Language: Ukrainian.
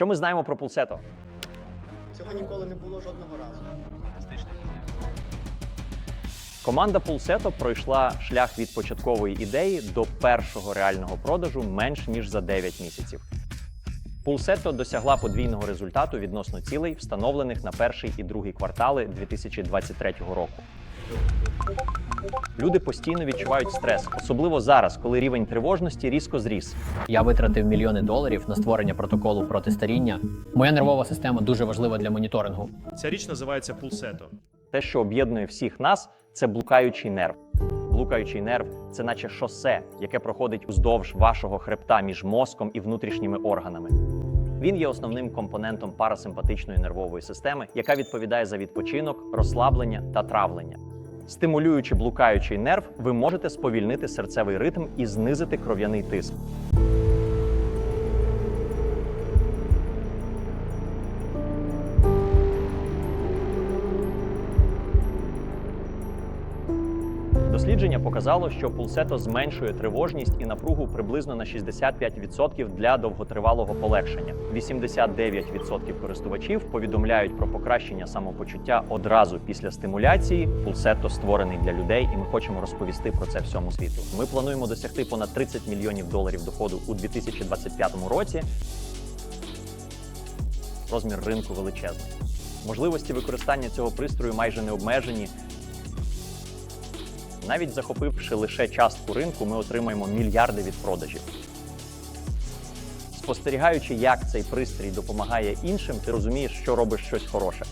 Що ми знаємо про пулсето? Цього ніколи не було жодного разу. Команда Pulseto пройшла шлях від початкової ідеї до першого реального продажу менш ніж за 9 місяців. Pulseto досягла подвійного результату відносно цілей, встановлених на перший і другий квартали 2023 року. Люди постійно відчувають стрес, особливо зараз, коли рівень тривожності різко зріс. Я витратив мільйони доларів на створення протоколу проти старіння. Моя нервова система дуже важлива для моніторингу. Ця річ називається пулсето. Те, що об'єднує всіх нас, це блукаючий нерв. Блукаючий нерв це наче шосе, яке проходить уздовж вашого хребта між мозком і внутрішніми органами. Він є основним компонентом парасимпатичної нервової системи, яка відповідає за відпочинок, розслаблення та травлення. Стимулюючи блукаючий нерв, ви можете сповільнити серцевий ритм і знизити кров'яний тиск. Дослідження показало, що пулсето зменшує тривожність і напругу приблизно на 65% для довготривалого полегшення. 89% користувачів повідомляють про покращення самопочуття одразу після стимуляції. Пулсето створений для людей, і ми хочемо розповісти про це всьому світу. Ми плануємо досягти понад 30 мільйонів доларів доходу у 2025 році. Розмір ринку величезний. Можливості використання цього пристрою майже не обмежені. Навіть захопивши лише частку ринку, ми отримаємо мільярди від продажів. Спостерігаючи, як цей пристрій допомагає іншим, ти розумієш, що робиш щось хороше.